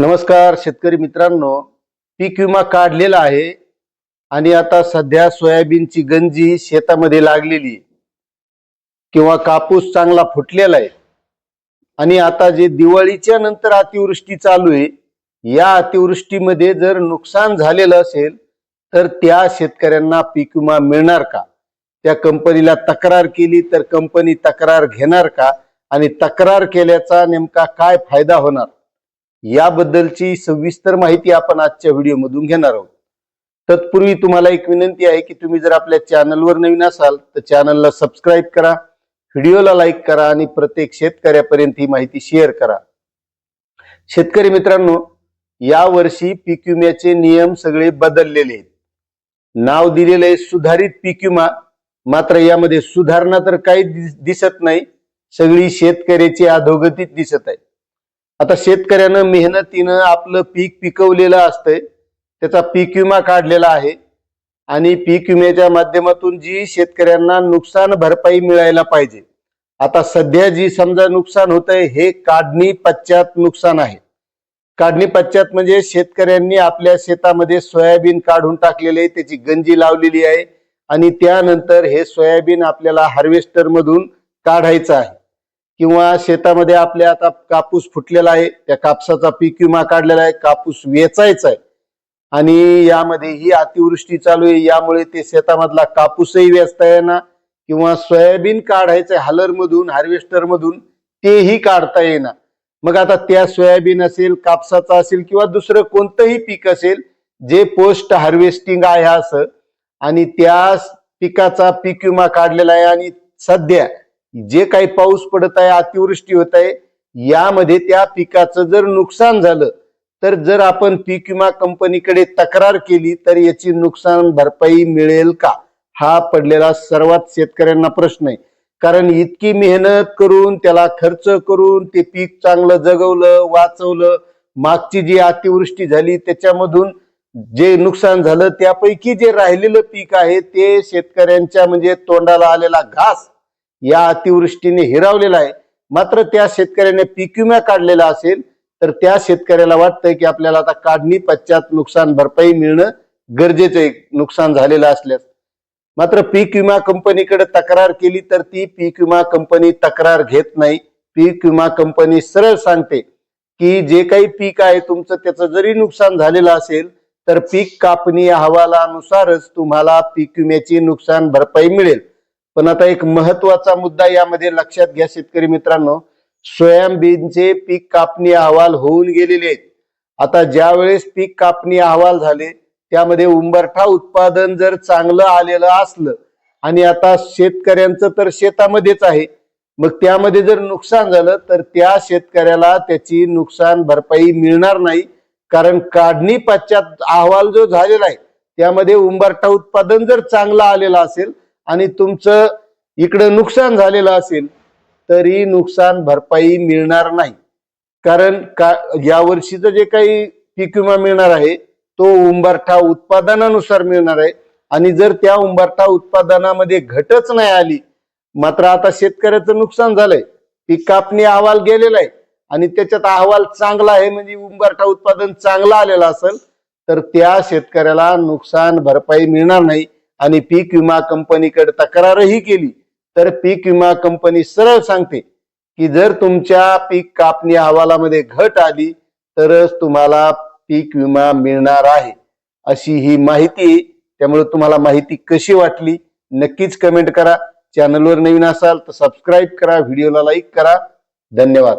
नमस्कार शेतकरी मित्रांनो. पीक विमा काढलेला आहे आणि आता सध्या सोयाबीनची गंजी शेतामध्ये लागलेली आहे. किंवा कापूस चांगला फुटलेला आहे. आणि आता जे दिवाळीच्या नंतर अतिवृष्टी चालू आहे या अतिवृष्टीमध्ये जर नुकसान झालेलं असेल तर त्या शेतकऱ्यांना पीक विमा मिळणार का? त्या कंपनीला तक्रार केली तर कंपनी तक्रार घेणार का? आणि तक्रार केल्याचा नेमका काय फायदा होणार? याबद्दलची सविस्तर माहिती आपण आजच्या व्हिडिओमधून घेणार आहोत. तत्पूर्वी तुम्हाला एक विनंती आहे की तुम्ही जर आपल्या चॅनलवर नवीन असाल तर चॅनलला सबस्क्राईब करा व्हिडिओला लाईक करा आणि प्रत्येक शेतकऱ्यापर्यंत ही माहिती शेअर करा. शेतकरी मित्रांनो या वर्षी पीक विम्याचे नियम सगळे बदललेले आहेत. नाव दिलेलं आहे सुधारित पीक विमा मात्र यामध्ये सुधारणा तर काही दिसत नाही. सगळी शेतकऱ्याची अधोगतीत दिसत आहे. आता शेतकऱ्यानं मेहनतीनं आपलं पीक पिकवलेलं असतंय त्याचा पीक विमा काढलेला आहे. आणि पीक विम्याच्या माध्यमातून जी शेतकऱ्यांना नुकसान भरपाई मिळायला पाहिजे. आता सध्या जी समजा नुकसान होत आहे हे काढणी पश्चात नुकसान आहे. काढणी पश्चात म्हणजे शेतकऱ्यांनी आपल्या शेतामध्ये सोयाबीन काढून टाकलेले त्याची गंजी लावलेली आहे. आणि त्यानंतर हे सोयाबीन आपल्याला हार्वेस्टर मधून काढायचं आहे. किंवा शेतामध्ये आपल्या आता कापूस फुटलेला आहे त्या कापसाचा पीक विमा काढलेला आहे कापूस वेचायचा आहे. आणि यामध्ये ही अतिवृष्टी चालू आहे यामुळे ते शेतामधला कापूसही वेचता येणार किंवा सोयाबीन काढायचंय हालरमधून मधून हार्वेस्टर मधून तेही काढता येणार मग आता त्या सोयाबीन असेल कापसाचा असेल किंवा दुसरं कोणतंही पीक असेल जे पोस्ट हार्वेस्टिंग आहे असं आणि त्या पिकाचा पीक विमा काढलेला आहे आणि सध्या जे काही पाऊस पडत आहे अतिवृष्टी होत आहे यामध्ये त्या पिकाचं जर नुकसान झालं तर जर आपण पीक विमा कंपनीकडे तक्रार केली तर याची नुकसान भरपाई मिळेल का? हा पडलेला सर्वात शेतकऱ्यांना प्रश्न आहे. कारण इतकी मेहनत करून त्याला खर्च करून ते पीक चांगलं जगवलं वाचवलं मागची जी अतिवृष्टी झाली त्याच्यामधून जे नुकसान झालं त्यापैकी जे राहिलेलं पीक आहे ते शेतकऱ्यांच्या म्हणजे तोंडाला आलेला घास. या अतिवृष्टीने हिरावलेला आहे. मात्र त्या शेतकऱ्याने पीक विमा काढलेला असेल तर त्या शेतकऱ्याला वाटतंय की आपल्याला आता काढणी पश्चात नुकसान भरपाई मिळणं गरजेचं आहे नुकसान झालेलं असल्यास. मात्र पीक विमा कंपनीकडे तक्रार केली तर ती पीक विमा कंपनी तक्रार घेत नाही. पीक विमा कंपनी सरळ सांगते की जे काही पीक आहे तुमचं त्याचं जरी नुकसान झालेलं असेल तर पीक कापणी अहवालानुसारच तुम्हाला पीक विम्याची नुकसान भरपाई मिळेल. पण आता एक महत्त्वाचा मुद्दा यामध्ये लक्षात घ्या शेतकरी मित्रांनो. सोयाबीनचे पीक कापणी अहवाल होऊन गेलेले आहेत. आता ज्या वेळेस पीक कापणी अहवाल झाले त्यामध्ये उंबरठा उत्पादन जर चांगलं आलेलं असलं आणि आता शेतकऱ्यांचं तर शेतामध्येच आहे मग त्यामध्ये जर नुकसान झालं तर त्या शेतकऱ्याला त्याची नुकसान भरपाई मिळणार नाही. कारण काढणी पश्चात अहवाल जो झालेला आहे त्यामध्ये उंबरठा उत्पादन जर चांगलं आलेलं असेल आणि तुमचं इकडं नुकसान झालेलं असेल तरी नुकसान भरपाई मिळणार नाही. कारण का यावर्षीचं जे काही पीक विमा मिळणार आहे तो उंबरठा उत्पादनानुसार मिळणार आहे. आणि जर त्या उंबरठा उत्पादनामध्ये घटच नाही आली मात्र आता शेतकऱ्याचं नुकसान झालंय. पीक कापणी अहवाल गेलेला आहे. आणि त्याच्यात अहवाल चांगला आहे म्हणजे उंबरठा उत्पादन चांगलं आलेलं असेल तर त्या शेतकऱ्याला नुकसान भरपाई मिळणार नाही. आणि पीक विमा कंपनीकडे तक्रारही केली तर पीक विमा कंपनी सरळ सांगते की जर तुमच्या पीक कापणी अहवालामध्ये घट आली तरच तुम्हाला पीक विमा मिळणार आहे. अशी ही माहिती आहे. त्यामुळे तुम्हाला माहिती कशी वाटली नक्कीच कमेंट करा. चॅनलवर नवीन असाल तर सबस्क्राईब करा व्हिडिओला लाईक करा. धन्यवाद.